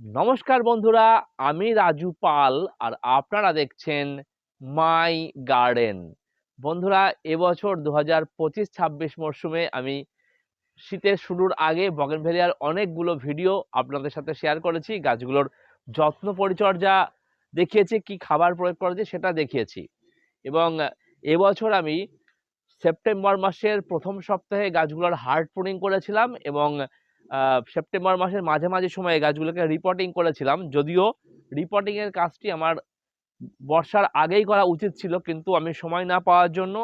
নমস্কার বন্ধুরা, আমি রাজু পাল আর আপনারা দেখছেন মাই গার্ডেন। বন্ধুরা, এবছর দু হাজার পঁচিশ ছাব্বিশ মরশুমে আমি শীতের শুরুর আগে বগেনভেলিয়ার অনেকগুলো ভিডিও আপনাদের সাথে শেয়ার করেছি, গাছগুলোর যত্ন পরিচর্যা দেখিয়েছি, কি খাবার প্রয়োগ করেছি সেটা দেখিয়েছি। এবং এবছর আমি সেপ্টেম্বর মাসের প্রথম সপ্তাহে গাছগুলোর হার্ড প্রুনিং করেছিলাম এবং সেপ্টেম্বর মাসের মাঝামাঝি সময়ে গাছগুলোকে রিপোর্টিং করেছিলাম। যদিও রিপোর্টিং এর কাজটি আমার বর্ষার আগেই করা উচিত ছিল, কিন্তু আমি সময় না পাওয়ার জন্য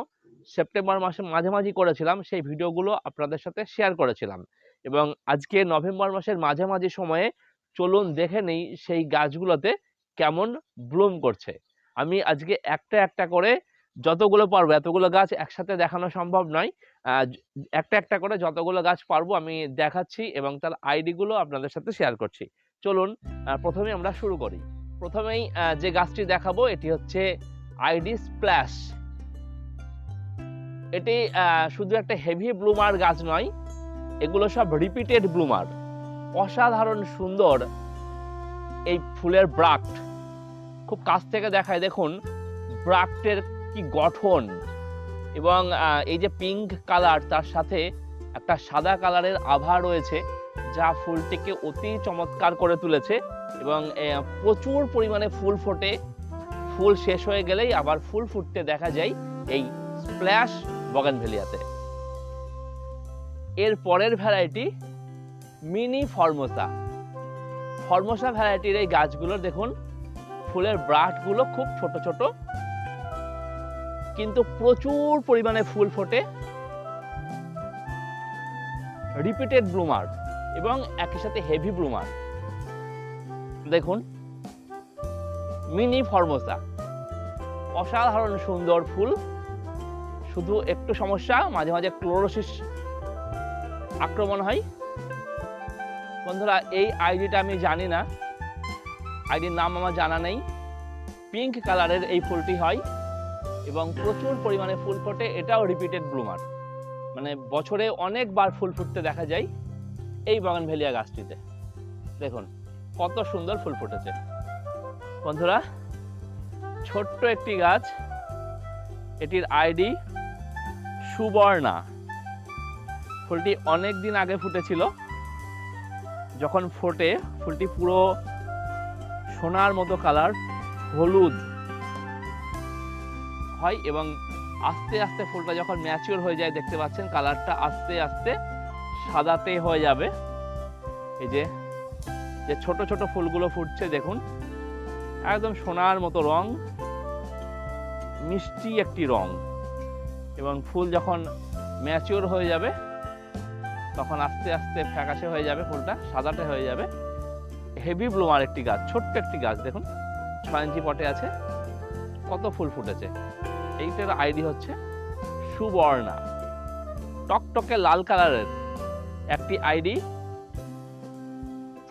সেপ্টেম্বর মাসের মাঝামাঝি করেছিলাম। সেই ভিডিওগুলো আপনাদের সাথে শেয়ার করেছিলাম। এবং আজকে নভেম্বর মাসের মাঝামাঝি সময়ে চলুন দেখে নেই সেই গাছগুলোতে কেমন ব্লুম করছে। আমি আজকে একটা একটা করে যতগুলো পারব, এতগুলো গাছ একসাথে দেখানো সম্ভব নয়। একটা একটা করে যতগুলো গাছ পারব আমি দেখাচ্ছি এবং তার আইডি গুলো আপনাদের সাথে শেয়ার করছি। চলুন প্রথমে আমরা শুরু করি। প্রথমেই যে গাছটি দেখাবো এটি হচ্ছে আইডি স্প্ল্যাশ এটি শুধু একটা হেভি ব্লুমার গাছ নয়, এগুলো সব রিপিটেড ব্লুমার অসাধারণ সুন্দর এই ফুলের ব্রাক্ট। খুব কাছ থেকে দেখায়, দেখুন, ব্রাক্টের কি গঠন এবং এই যে পিঙ্ক কালার তার সাথে একটা সাদা কালারের আভা রয়েছে, যা ফুলটিকে অতি চমৎকার করে তুলেছে এবং প্রচুর পরিমাণে ফুল ফোটে। ফুল শেষ হয়ে গেলেই আবার ফুল ফুটতে দেখা যায় এই স্প্ল্যাশ বগানভেলিয়াতে এর পরের ভ্যারাইটি মিনি ফর্মোসা ফর্মোসা ভ্যারাইটির এই গাছগুলোর দেখুন, ফুলের ব্রাটগুলো খুব ছোট ছোট। কিন্তু প্রচুর পরিমাণে ফুল ফোটে। রিপিটেড ব্লুমার এবং একই সাথে হেভি ব্লুমার দেখুন মিনি ফর্মোসা অসাধারণ সুন্দর ফুল। শুধু একটু সমস্যা, মাঝে মাঝে ক্লোরোসিস আক্রমণ হয়। বন্ধুরা, এই আইডিটা আমি জানি না। আইডির নাম আমার জানা নেই। পিঙ্ক কালারের এই ফুলটি হয়। এবং প্রচুর পরিমাণে ফুল ফোটে, এটাও রিপিটেড ব্লুমার মানে বছরে অনেকবার ফুল ফুটতে দেখা যায় এই বাগানভেলিয়া গাছটিতে। দেখুন, কত সুন্দর ফুল ফুটেছে। বন্ধুরা, ছোট্ট একটি গাছ, এটির আইডি সুবর্ণা। ফুলটি অনেক দিন আগে ফুটেছিল। যখন ফোটে, ফুলটি পুরো সোনার মতো কালার হলুদ। হয় এবং আস্তে আস্তে ফুলটা যখন ম্যাচিওর হয়ে যায়, দেখতে পাচ্ছেন কালারটা আস্তে আস্তে সাদাতে হয়ে যাবে। এই যে যে ছোট ছোট ফুলগুলো ফুটছে, দেখুন, একদম সোনার মতো রং, মিষ্টি একটি রং। এবং ফুল যখন ম্যাচিওর হয়ে যাবে, তখন আস্তে আস্তে ফ্যাকাশে হয়ে যাবে ফুলটা, সাদাটে হয়ে যাবে। হেভি ব্লুমার একটি গাছ, ছোট্ট একটি গাছ, দেখুন, ছয় ইঞ্চি পটে আছে, কত ফুল ফুটেছে। এইটার আইডি হচ্ছে সুবর্ণা। টকটকে লাল কালারের একটি আইডি,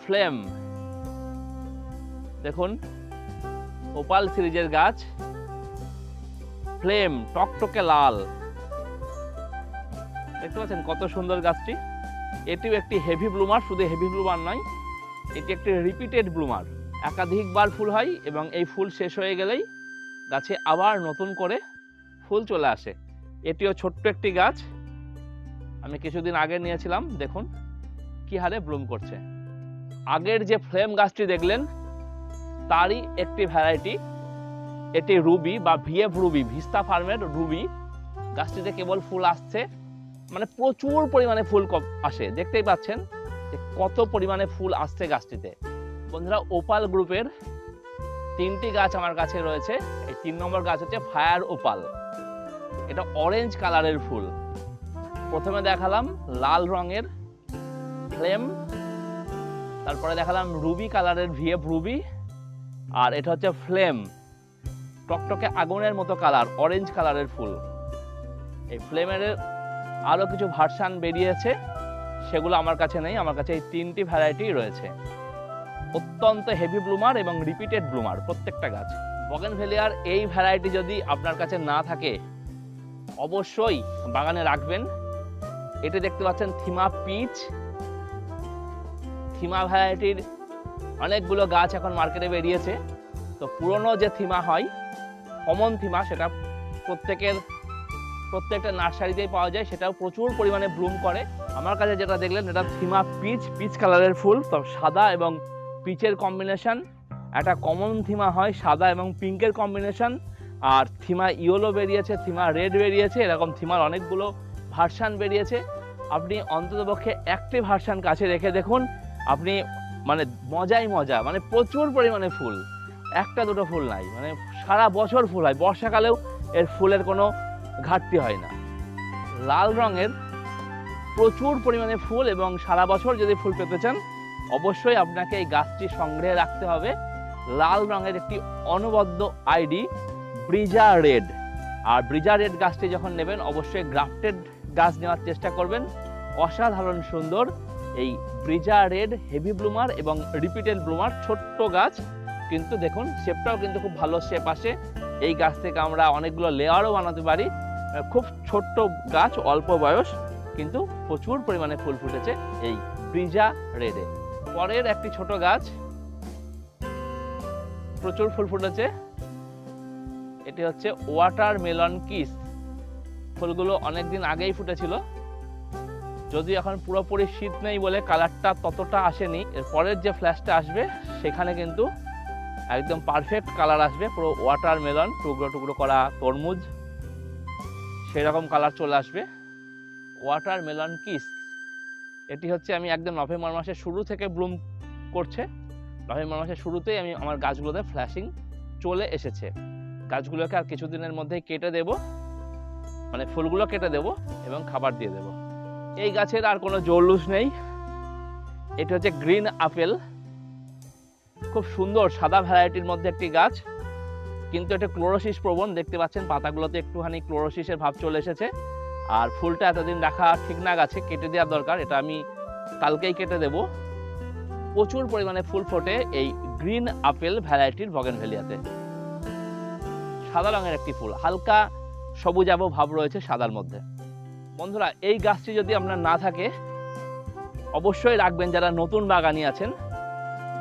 ফ্লেম। দেখুন, ওপাল সিরিজের গাছ, ফ্লেম, টকটকে লাল। দেখতে পাচ্ছেন কত সুন্দর গাছটি। এটিও একটি হেভি ব্লুমার শুধু হেভি ব্লুমার নয়, এটি একটি রিপিটেড ব্লুমার একাধিকবার ফুল হয় এবং এই ফুল শেষ হয়ে গেলেই গাছে আবার নতুন করে ফুল চলে আসে। এটিও ছোট্ট একটি গাছ। আমি কিছুদিন আগে নিয়েছিলাম, দেখুন, কি হারে ব্লুম করছে। আগের যে ফ্লেম গাছটি দেখলেন, তারই একটি ভ্যারাইটি। এটি রুবি বা ভিএফ রুবি, ভিস্তা ফার্মের রুবি। গাছটিতে কেবল ফুল আসছে মানে প্রচুর পরিমাণে ফুল আসে। দেখতেই পাচ্ছেন যে কত পরিমাণে ফুল আসছে গাছটিতে। বন্ধুরা, ওপাল গ্রুপের তিনটি গাছ আমার কাছে রয়েছে। এই তিন নম্বর গাছ হচ্ছে ফায়ার ওপাল। এটা অরেঞ্জ কালারের ফুল। প্রথমে দেখালাম লাল রঙের ফ্লেম তারপরে দেখালাম রুবি কালারের ভিএফ রুবি, আর এটা হচ্ছে ফ্লেম, টকটকে আগুনের মতো কালার অরেঞ্জ কালারের ফুল। এই ফ্লেমের আরও কিছু ভার্সান বেরিয়েছে, সেগুলো আমার কাছে নেই, আমার কাছে এই তিনটি ভ্যারাইটি রয়েছে। অত্যন্ত হেভি ব্লুমার এবং রিপিটেড ব্লুমার প্রত্যেকটা গাছ। বগেনভেলিয়ার এই ভ্যারাইটি যদি আপনার কাছে না থাকে অবশ্যই বাগানে রাখবেন। এটি দেখতে পাচ্ছেন থিমা পিচ। থিমা ভ্যারাইটির অনেকগুলো গাছ এখন মার্কেটে বেরিয়েছে। তো পুরনো যে থিমা হয়, কমন থিমা, সেটা প্রত্যেকের, প্রত্যেকটা নার্সারিতেই পাওয়া যায়। সেটাও প্রচুর পরিমাণে ব্লুম করে। আমার কাছে যেটা দেখলেন, এটা থিমা পিচ। পিচ কালারের ফুল, তো সাদা এবং পিচের কম্বিনেশন। একটা কমন থিমা হয়, সাদা এবং পিঙ্কের কম্বিনেশন। আর থিমা ইয়েলো বেরিয়েছে থিমা রেড বেরিয়েছে, এরকম থিমার অনেকগুলো ভার্সান বেরিয়েছে। আপনি অন্ততপক্ষে একটি ভার্সান কাছে রেখে দেখুন, আপনি মানে মজাই মজা মানে প্রচুর পরিমাণে ফুল। একটা দুটো ফুল নাই মানে সারা বছর ফুল হয়, বর্ষাকালেও এর ফুলের কোনো ঘাটতি হয় না। লাল রঙের প্রচুর পরিমাণে ফুল এবং সারা বছর যদি ফুল পেতে চান, অবশ্যই আপনাকে এই গাছটি সংগ্রহে রাখতে হবে। লাল রঙের একটি অনবদ্য আইডি ব্রিজা রেড। আর ব্রিজা রেড গাছটি যখন নেবেন, অবশ্যই গ্রাফটেড গাছ নেওয়ার চেষ্টা করবেন। অসাধারণ সুন্দর এই ব্রিজা রেড হেভি ব্লুমার এবং রিপিটেড ব্লুমার, ছোট্ট গাছ। কিন্তু দেখুন, শেপটাও কিন্তু খুব ভালো শেপ আসে। এই গাছ থেকে আমরা অনেকগুলো লেয়ারও বানাতে পারি। খুব ছোট্ট গাছ, অল্প বয়স, কিন্তু প্রচুর পরিমাণে ফুল ফুটেছে এই ব্রিজা রেডে। পরের একটি ছোট গাছ, প্রচুর ফুল ফুটেছে। এটি হচ্ছে ওয়াটার মেলন কিস ফুলগুলো অনেকদিন আগেই ফুটেছিল। যদি এখন পুরোপুরি শীত নেই বলে কালারটা ততটা আসেনি এর পরের যে ফ্ল্যাশটা আসবে, সেখানে কিন্তু একদম পারফেক্ট কালার আসবে, পুরো ওয়াটার মেলন টুকরো টুকরো করা তরমুজ, সেরকম কালার চলে আসবে। ওয়াটার মেলন কিস এটি হচ্ছে আমি একদম নভেম্বর মাসের শুরু থেকে ব্লুম করছে। নভেম্বর মাসের শুরুতেই আমি আমার গাছগুলোতে ফ্ল্যাশিং চলে এসেছে। গাছগুলোকে আর কিছুদিনের মধ্যেই কেটে দেব। মানে ফুলগুলো কেটে দেব এবং খাবার দিয়ে দেব। এই গাছের আর কোনো জৌলুস নেই। এটা হচ্ছে গ্রিন আপেল। খুব সুন্দর সাদা ভ্যারাইটির মধ্যে একটি গাছ। কিন্তু এটা ক্লোরোসিস প্রবণ। দেখতে পাচ্ছেন পাতাগুলোতে একটুখানি ক্লোরোসিসের ভাব চলে এসেছে। আর ফুলটা এতদিন রাখা ঠিক না গাছে, কেটে দেওয়ার দরকার। এটা আমি কালকেই কেটে দেব। প্রচুর পরিমাণে ফুল ফোটে এই গ্রিন আপেল ভ্যারাইটির বগেনভেলিয়াতে। সাদা রঙের একটি ফুল। হালকা সবুজাভ ভাব রয়েছে সাদার মধ্যে। বন্ধুরা, এই গাছটি যদি আপনার না থাকে, অবশ্যই রাখবেন যারা নতুন বাগানি আছেন,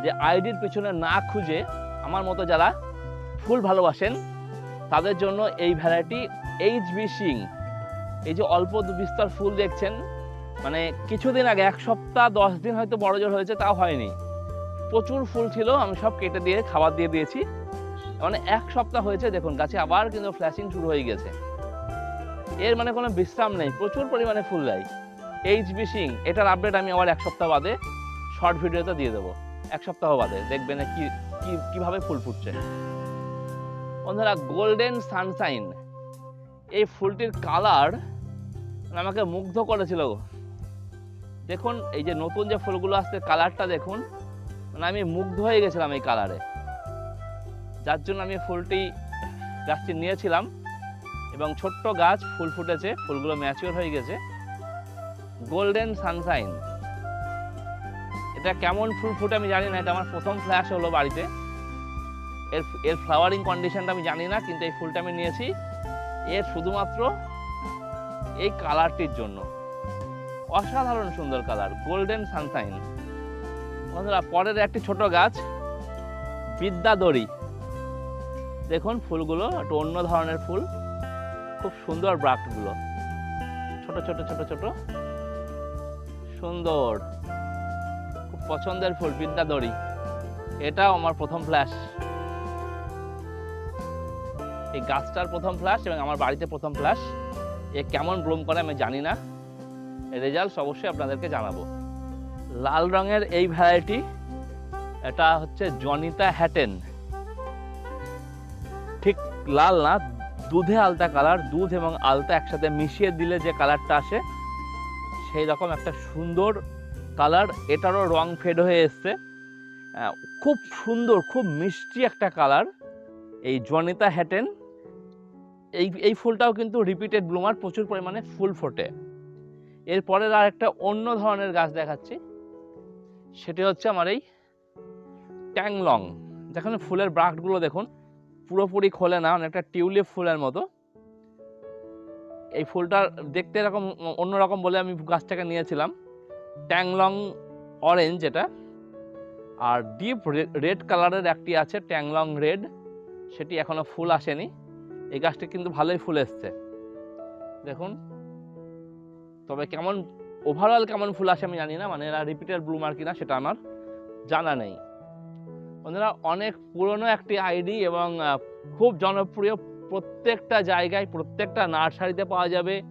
যে আইডির পিছনে না খুঁজে আমার মতো যারা ফুল ভালোবাসেন, তাদের জন্য এই ভ্যারাইটি এইচ বি সিং এই যে অল্প বিস্তর ফুল দেখছেন মানে কিছুদিন আগে, এক সপ্তাহ, দশ দিন হয়তো বড় জোর হয়েছে, তাও হয়নি। প্রচুর ফুল ছিল, আমি সব কেটে দিয়ে খাবার দিয়ে দিয়েছি। মানে এক সপ্তাহ হয়েছে, দেখুন, গাছে আবার কিন্তু ফ্ল্যাশিং শুরু হয়ে গেছে। এর মানে কোনো বিশ্রাম নেই, প্রচুর পরিমাণে ফুল দেয়। এইচ বি সিং এটার আপডেট আমি আবার এক সপ্তাহ বাদে শর্ট ভিডিওতে দিয়ে দেবো। এক সপ্তাহ বাদে দেখবেন কি কি, কীভাবে ফুল ফুটছে। বন্ধুরা গোল্ডেন সানশাইন এই ফুলটির কালার আমাকে মুগ্ধ করেছিল দেখুন, এই যে নতুন যে ফুলগুলো আসছে কালারটা দেখুন মানে আমি মুগ্ধ হয়ে গেছিলাম এই কালারে যার জন্য আমি ফুলটি গাছটি নিয়েছিলাম এবং ছোট্ট গাছ ফুল ফুটেছে, ফুলগুলো ম্যাচিওর হয়ে গেছে। গোল্ডেন সানশাইন এটা কেমন ফুল ফুটে আমি জানি না, এটা আমার প্রথম ফ্ল্যাশ হলো বাড়িতে। এর এর ফ্লাওয়ারিং কন্ডিশনটা আমি জানি না, কিন্তু এই ফুলটা আমি নিয়েছি। এর শুধুমাত্র এই কালারটির জন্য। অসাধারণ সুন্দর কালার গোল্ডেন সানশাইন বন্ধুরা, পরের একটি ছোট গাছ, বিদ্যাদড়ি। দেখুন ফুলগুলো, একটু অন্য ধরনের ফুল। খুব সুন্দর ব্রাকগুলো ছোট ছোট ছোট ছোট। সুন্দর। খুব পছন্দের ফুল, বিদ্যাদড়ি। এটাও আমার প্রথম ফ্ল্যাশ এই গাছটার প্রথম ফ্ল্যাশ এবং আমার বাড়িতে প্রথম ফ্ল্যাশ এ কেমন ব্লুম করে আমি জানি না। রেজাল্ট অবশ্যই আপনাদেরকে জানাব। লাল রঙের এই ভ্যারাইটি এটা হচ্ছে জনিতা হ্যাটেন। লাল না, দুধে আলতা কালার দুধ এবং আলতা একসাথে মিশিয়ে দিলে যে কালারটা আসে, সেই রকম একটা সুন্দর কালার এটারও রং ফেড হয়ে এসছে। খুব সুন্দর, খুব মিষ্টি একটা কালার এই জনিতা হ্যাটেন। এই এই ফুলটাও কিন্তু রিপিটেড ব্লুমার প্রচুর পরিমাণে ফুল ফোটে। এরপরের আর একটা অন্য ধরনের গাছ দেখাচ্ছি। সেটি হচ্ছে আমার এই ট্যাংলং। যেখানে ফুলের ব্রাকগুলো দেখুন পুরোপুরি খোলে না অনেকটা টিউলিপ ফুলের মতো। এই ফুলটা দেখতে এরকম অন্যরকম বলে আমি গাছটাকে নিয়েছিলাম। ট্যাংলং অরেঞ্জ এটা। আর ডিপ রেড কালারের একটি আছে, ট্যাংলং রেড। সেটি এখনও ফুল আসেনি। এই গাছটি কিন্তু ভালোই ফুল এসছে। দেখুন। তবে কেমন ওভারঅল কেমন ফুল আসে আমি জানি না মানে এরা রিপিটেড ব্লুমার কিনা সেটা আমার জানা নেই। বন্ধুরা, অনেক পুরনো একটি আইডি এবং খুব জনপ্রিয় প্রত্যেকটা জায়গায় প্রত্যেকটা নার্সারিতে পাওয়া যাবে।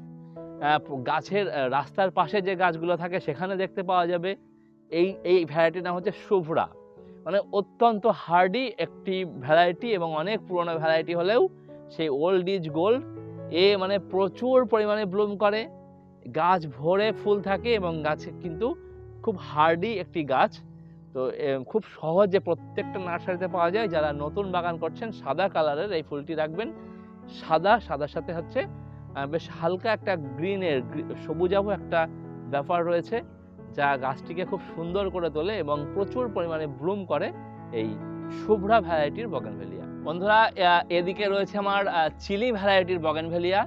গাছের রাস্তার পাশে যে গাছগুলো থাকে সেখানে দেখতে পাওয়া যাবে। এই এই ভ্যারাইটির নাম হচ্ছে শুভ্রা। মানে অত্যন্ত হার্ডি একটি ভ্যারাইটি এবং অনেক পুরনো ভ্যারাইটি হলেও সেই ওল্ড ইজ গোল্ড। এ মানে প্রচুর পরিমাণে ব্লুম করে। গাছ ভরে ফুল থাকে এবং গাছে কিন্তু খুব হার্ডি একটি গাছ। তো খুব সহজে প্রত্যেকটা নার্সারিতে পাওয়া যায় যারা নতুন বাগান করছেন, সাদা কালারের এই ফুলটি রাখবেন। সাদা, সাদার সাথে হচ্ছে বেশ হালকা একটা গ্রিনের সবুজাভ একটা ব্যাপার রয়েছে, যা গাছটিকে খুব সুন্দর করে তোলে এবং প্রচুর পরিমাণে ব্লুম করে এই শুভ্রা ভ্যারাইটির বগেনভেলিয়া। বন্ধুরা এদিকে রয়েছে আমার চিলি ভ্যারাইটির বগেনভেলিয়া।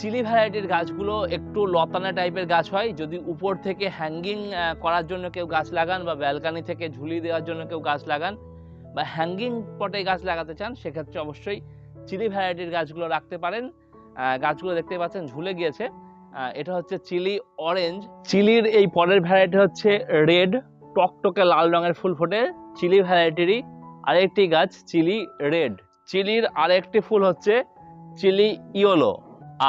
চিলি ভ্যারাইটির গাছগুলো একটু লতানা টাইপের গাছ হয়। যদি উপর থেকে হ্যাঙ্গিং করার জন্য কেউ গাছ লাগান বা ব্যালকানি থেকে ঝুলি দেওয়ার জন্য কেউ গাছ লাগান বা হ্যাঙ্গিং পটে গাছ লাগাতে চান, সেক্ষেত্রে অবশ্যই চিলি ভ্যারাইটির গাছগুলো রাখতে পারেন। গাছগুলো দেখতে পাচ্ছেন ঝুলে গিয়েছে। এটা হচ্ছে চিলি অরেঞ্জ চিলির এই পরের ভ্যারাইটি হচ্ছে রেড টকটকে লাল রঙের ফুল ফোটে। চিলি ভ্যারাইটিরই আরেকটি গাছ, চিলি রেড চিলির আরেকটি ফুল হচ্ছে চিলি ইয়োলো।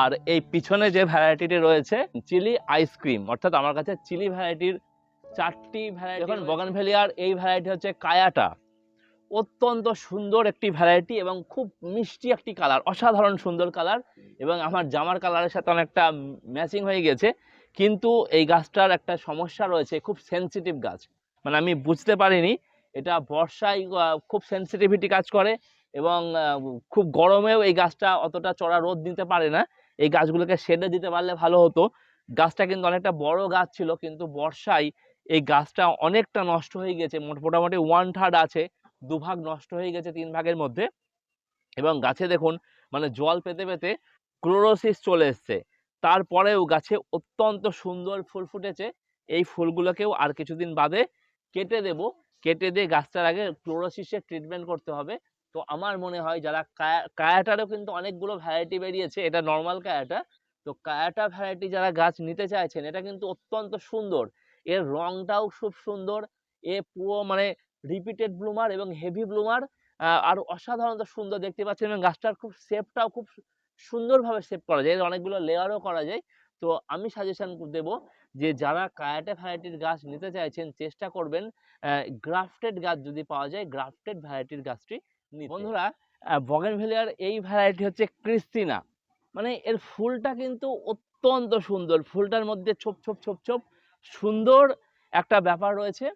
আর এই পিছনে যে ভ্যারাইটিটি রয়েছে চিলি আইসক্রিম অর্থাৎ আমার কাছে চিলি ভ্যারাইটির চারটি ভ্যারাইটি এখন বগানভেলিয়ার এই ভ্যারাইটি হচ্ছে কায়াটা। অত্যন্ত সুন্দর একটি ভ্যারাইটি এবং খুব মিষ্টি একটি কালার অসাধারণ সুন্দর কালার এবং আমার জামার কালারের সাথে অনেকটা ম্যাচিং হয়ে গেছে। কিন্তু এই গাছটার একটা সমস্যা রয়েছে খুব সেনসিটিভ গাছ। মানে আমি বুঝতে পারিনি এটা বর্ষায় খুব সেনসিটিভিটি কাজ করে। এবং খুব গরমেও এই গাছটা অতটা চড়া রোদ দিতে পারে না। এই গাছগুলোকে শেডে দিতে পারলে ভালো হতো। গাছটা কিন্তু অনেকটা বড় গাছ ছিল, কিন্তু বর্ষায় এই গাছটা অনেকটা নষ্ট হয়ে গেছে। মোট- মোটামুটি ওয়ান থার্ড আছে দুভাগ নষ্ট হয়ে গেছে তিন ভাগের মধ্যে। এবং গাছে দেখুন মানে জল পেতে পেতে ক্লোরোসিস চলে এসছে। তারপরেও গাছে অত্যন্ত সুন্দর ফুল ফুটেছে। এই ফুলগুলোকেও আর কিছুদিন বাদে কেটে দেব। কেটে দিয়ে গাছটার আগে ক্লোরোসিসের ট্রিটমেন্ট করতে হবে। তো আমার মনে হয় যারা কায়া- কায়াটারও কিন্তু অনেকগুলো ভ্যারাইটি বেরিয়েছে, এটা নর্মাল কায়াটা। তো কায়াটা ভ্যারাইটি যারা গাছ নিতে চাইছেন, এটা কিন্তু অত্যন্ত সুন্দর। এর রংটাও খুব সুন্দর। এ পুরো মানে রিপিটেড ব্লুমার এবং হেভি ব্লুমার আর অসাধারণত সুন্দর দেখতে পাচ্ছেন এবং গাছটার খুব শেপটাও খুব সুন্দরভাবে শেপ করা যায়। অনেকগুলো লেয়ারও করা যায়। তো আমি সাজেশন দেব যে যারা কায়াটা ভ্যারাইটির গাছ নিতে চাইছেন, চেষ্টা করবেন গ্রাফটেড গাছ যদি পাওয়া যায় গ্রাফটেড ভ্যারাইটির গাছটি নিতে। বগেন বগেনভেলিয়ার এই ভ্যারাইটি হচ্ছে ক্রিস্টিনা। মানে এর ফুলটা কিন্তু অত্যন্ত সুন্দর। ফুলটার মধ্যে ছোপ ছোপ ছোপ ছোপ সুন্দর একটা ব্যাপার রয়েছে,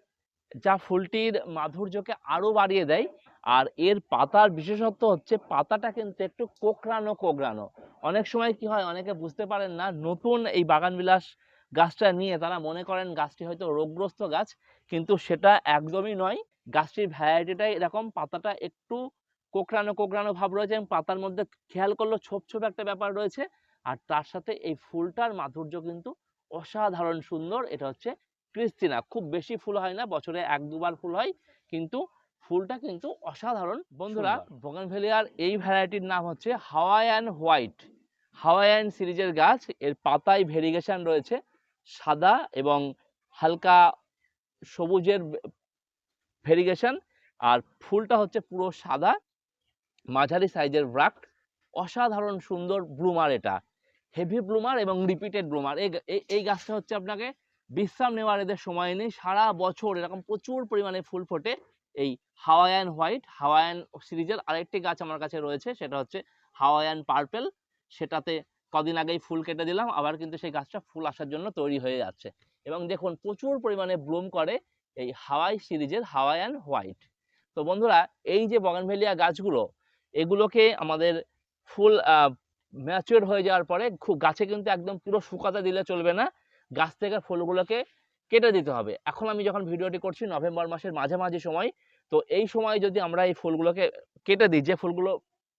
যা ফুলটির মাধুর্যকে আরও বাড়িয়ে দেয়। আর এর পাতার বিশেষত্ব হচ্ছে, পাতাটা কিন্তু একটু কোকড়ানো কোকড়ানো। অনেক সময় কি হয়, অনেকে বুঝতে পারেন না, নতুন এই বাগান বিলাস গাছটা নিয়ে তারা মনে করেন গাছটি হয়তো রোগগ্রস্ত গাছ, কিন্তু সেটা একদমই নয়। গাছটির ভ্যারাইটিটাই এরকম পাতাটা একটু কোকড়ানো কোকড়ানো ভাব রয়েছে এবং পাতার মধ্যে খেয়াল করলে ছোপ ছোপ একটা ব্যাপার রয়েছে। আর তার সাথে এই ফুলটার মাধুর্য কিন্তু অসাধারণ সুন্দর এটা হচ্ছে ক্রিস্টিনা। খুব বেশি ফুল হয় না বছরে এক দুবার ফুল হয় কিন্তু ফুলটা কিন্তু অসাধারণ। বন্ধুরা বগানভেলিয়ার এই ভ্যারাইটির নাম হচ্ছে হাওয়ায়ান হোয়াইট হাওয়ায়ান সিরিজের গাছ এর পাতায় ভেরিগেশন রয়েছে সাদা এবং হালকা সবুজের ভেরিগেশন আর ফুলটা হচ্ছে পুরো সাদা। মাঝারি সাইজের ব্রাক্ট অসাধারণ সুন্দর ব্লুমার এটা। হেভি ব্লুমার এবং রিপিটেড ব্লুমার। এই গাছটা হচ্ছে আপনাকে বিশ্রাম নেওয়ার এদের সময় নেই। সারা বছর এরকম প্রচুর পরিমাণে ফুল ফোটে এই হাওয়ায়ান হোয়াইট হাওয়ায়ান সিরিজের আরেকটি গাছ আমার কাছে রয়েছে, সেটা হচ্ছে হাওয়ায়ান পার্পেল। সেটাতে কদিন আগেই ফুল কেটে দিলাম, আবার কিন্তু সেই গাছটা ফুল আসার জন্য তৈরি হয়ে যাচ্ছে। এবং দেখুন, প্রচুর পরিমাণে ব্লুম করে। এই হাওয়াই সিরিজের হাওয়ায়ান হোয়াইট। তো বন্ধুরা, এই যে বগানভেলিয়া গাছগুলো, এগুলোকে আমাদের ফুল ম্যাচিওর হয়ে যাওয়ার পরে খুব, গাছে কিন্তু একদম পুরো শুকাতে দিলে চলবে না। গাছ থেকে ফুলগুলোকে কেটে দিতে হবে। এখন আমি যখন ভিডিওটি করছি নভেম্বর মাসের মাঝামাঝি সময়, তো এই সময় যদি আমরা এই ফুলগুলোকে কেটে দিই, যে ফুলগুলো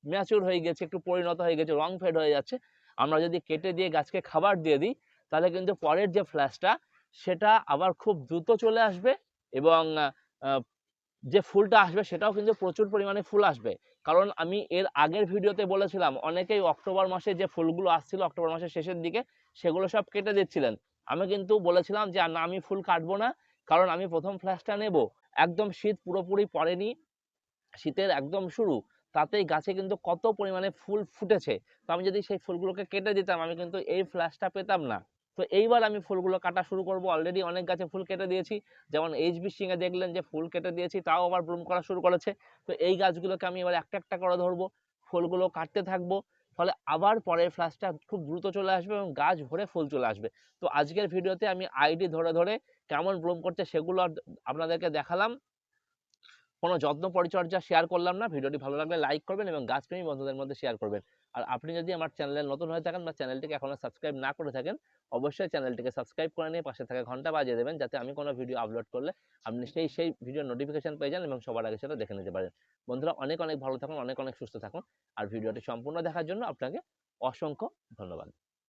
ম্যাচিওর হয়ে গেছে, একটু পরিণত হয়ে গেছে, রং ফেড হয়ে যাচ্ছে, আমরা যদি কেটে দিয়ে গাছকে খাবার দিয়ে দিই, তাহলে কিন্তু পরের যে ফ্ল্যাশটা সেটা আবার খুব দ্রুত চলে আসবে। এবং যে ফুলটা আসবে সেটাও কিন্তু প্রচুর পরিমাণে ফুল আসবে। কারণ আমি এর আগের ভিডিওতে বলেছিলাম, অনেকেই অক্টোবর মাসে যে ফুলগুলো আসছিল অক্টোবর মাসের শেষের দিকে, সেগুলো সব কেটে দিচ্ছিলেন। আমি কিন্তু বলেছিলাম যে না, আমি ফুল কাটবো না, কারণ আমি প্রথম ফ্ল্যাশটা নেব। একদম শীত পুরোপুরি পড়েনি, শীতের একদম শুরু। তাতেই গাছে কিন্তু কত পরিমাণে ফুল ফুটেছে। তো আমি যদি সেই ফুলগুলোকে কেটে দিতাম, আমি কিন্তু এই ফ্ল্যাশটা পেতাম না। তো এইবার আমি ফুলগুলো কাটা শুরু করব। অলরেডি অনেক গাছে ফুল কেটে দিয়েছি। যেমন এইচ এইচবি সিংয়ে দেখলেন যে ফুল কেটে দিয়েছি, তাও আবার ব্লুম করা শুরু করেছে। তো এই গাছগুলোকে আমি এবার একটা একটা করে ধরবো। ফুলগুলো কাটতে থাকব। ফলে আবার পরের ফ্লাশটা খুব দ্রুত চলে আসবে এবং গাছ ভরে ফুল চলে আসবে। তো আজকের ভিডিওতে আমি আইডি ধরে ধরে কেমন ব্লুম করছে সেগুলো আপনাদেরকে দেখালাম। কোনো যত্ন পরিচর্যা শেয়ার করলাম না। ভিডিওটি ভালো লাগলে লাইক করবেন এবং গাছপ্রেমী বন্ধুদের মধ্যে শেয়ার করবেন। আর আপনি যদি আমার চ্যানেলে নতুন হয়ে থাকেন বা চ্যানেলটিকে এখনও সাবস্ক্রাইব না করে থাকেন, অবশ্যই চ্যানেলটিকে সাবস্ক্রাইব করে নিয়ে পাশে থাকা ঘণ্টা বাজিয়ে দেবেন যাতে আমি কোনো ভিডিও আপলোড করলে আপনি সেই সেই ভিডিও নোটিফিকেশন পেয়ে যান এবং সবার আগে সেটা দেখে নিতে পারেন। বন্ধুরা, অনেক অনেক ভালো থাকুন, অনেক অনেক সুস্থ থাকুন। আর ভিডিওটি সম্পূর্ণ দেখার জন্য আপনাকে অসংখ্য ধন্যবাদ।